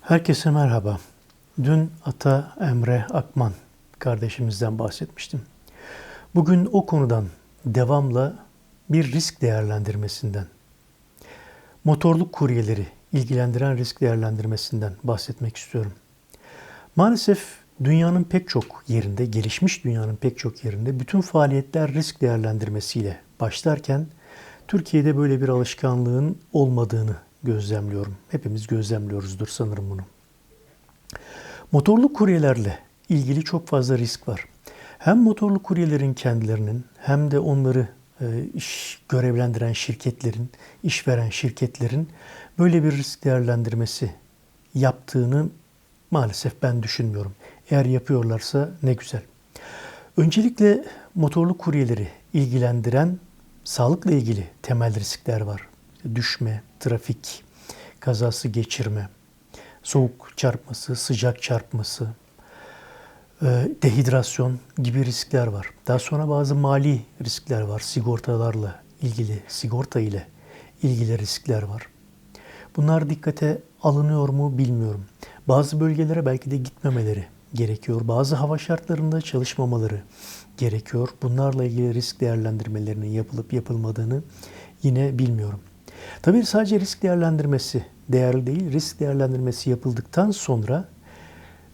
Herkese merhaba. Dün Ata Emre Akman kardeşimizden bahsetmiştim. Bugün o konudan devamla bir risk değerlendirmesinden, motorlu kuryeleri ilgilendiren risk değerlendirmesinden bahsetmek istiyorum. Maalesef dünyanın pek çok yerinde, gelişmiş dünyanın pek çok yerinde bütün faaliyetler risk değerlendirmesiyle başlarken Türkiye'de böyle bir alışkanlığın olmadığını gözlemliyorum. Hepimiz gözlemliyoruzdur sanırım bunu. Motorlu kuryelerle ilgili çok fazla risk var. Hem motorlu kuryelerin kendilerinin hem de onları e, iş görevlendiren şirketlerin, işveren şirketlerin böyle bir risk değerlendirmesi yaptığını maalesef ben düşünmüyorum. Eğer yapıyorlarsa ne güzel. Öncelikle motorlu kuryeleri ilgilendiren sağlıkla ilgili temel riskler var. Düşme, trafik, kazası geçirme, soğuk çarpması, sıcak çarpması, e, dehidrasyon gibi riskler var. Daha sonra bazı mali riskler var. Sigortalarla ilgili, sigorta ile ilgili riskler var. Bunlar dikkate alınıyor mu bilmiyorum. Bazı bölgelere belki de gitmemeleri gerekiyor. Bazı hava şartlarında çalışmamaları gerekiyor. Bunlarla ilgili risk değerlendirmelerinin yapılıp yapılmadığını yine bilmiyorum. Tabii sadece risk değerlendirmesi değerli değil, risk değerlendirmesi yapıldıktan sonra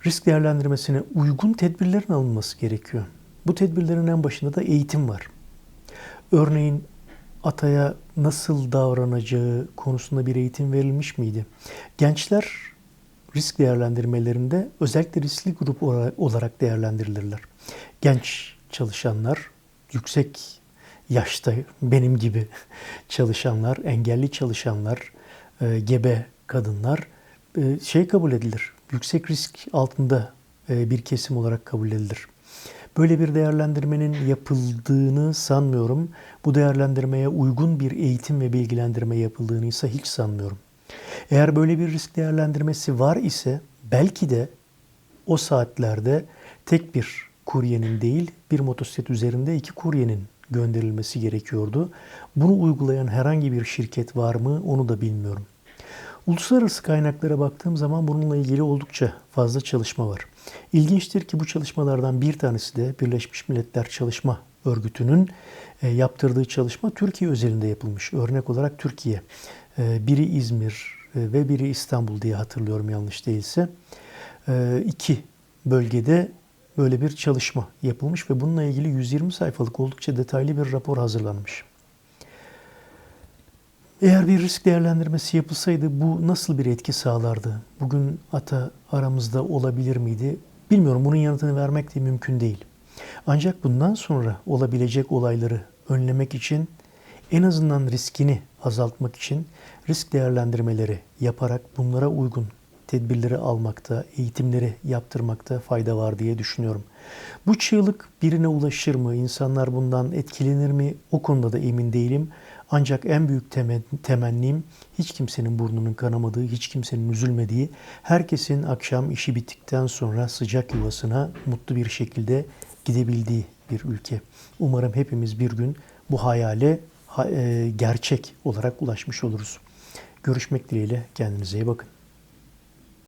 risk değerlendirmesine uygun tedbirlerin alınması gerekiyor. Bu tedbirlerin en başında da eğitim var. Örneğin ataya nasıl davranacağı konusunda bir eğitim verilmiş miydi? Gençler risk değerlendirmelerinde özellikle riskli grup olarak değerlendirilirler. Genç çalışanlar, yüksek yaşta benim gibi çalışanlar, engelli çalışanlar, e, gebe kadınlar e, şey kabul edilir. Yüksek risk altında e, bir kesim olarak kabul edilir. Böyle bir değerlendirmenin yapıldığını sanmıyorum. Bu değerlendirmeye uygun bir eğitim ve bilgilendirme yapıldığını ise hiç sanmıyorum. Eğer böyle bir risk değerlendirmesi var ise belki de o saatlerde tek bir kuryenin değil bir motosiklet üzerinde iki kuryenin gönderilmesi gerekiyordu. Bunu uygulayan herhangi bir şirket var mı onu da bilmiyorum. Uluslararası kaynaklara baktığım zaman bununla ilgili oldukça fazla çalışma var. İlginçtir ki bu çalışmalardan bir tanesi de Birleşmiş Milletler Çalışma Örgütü'nün e, yaptırdığı çalışma Türkiye özelinde yapılmış. Örnek olarak Türkiye. E, biri İzmir e, ve biri İstanbul diye hatırlıyorum yanlış değilse. İki bölgede böyle bir çalışma yapılmış ve bununla ilgili 120 sayfalık oldukça detaylı bir rapor hazırlanmış. Eğer bir risk değerlendirmesi yapılsaydı bu nasıl bir etki sağlardı? Bugün ata aramızda olabilir miydi? Bilmiyorum bunun yanıtını vermek de mümkün değil. Ancak bundan sonra olabilecek olayları önlemek için en azından riskini azaltmak için risk değerlendirmeleri yaparak bunlara uygun tedbirleri almakta, eğitimleri yaptırmakta fayda var diye düşünüyorum. Bu çığlık birine ulaşır mı? İnsanlar bundan etkilenir mi? O konuda da emin değilim. Ancak en büyük temennim hiç kimsenin burnunun kanamadığı, hiç kimsenin üzülmediği, herkesin akşam işi bittikten sonra sıcak yuvasına mutlu bir şekilde gidebildiği bir ülke. Umarım hepimiz bir gün bu hayale e, gerçek olarak ulaşmış oluruz. Görüşmek dileğiyle kendinize iyi bakın.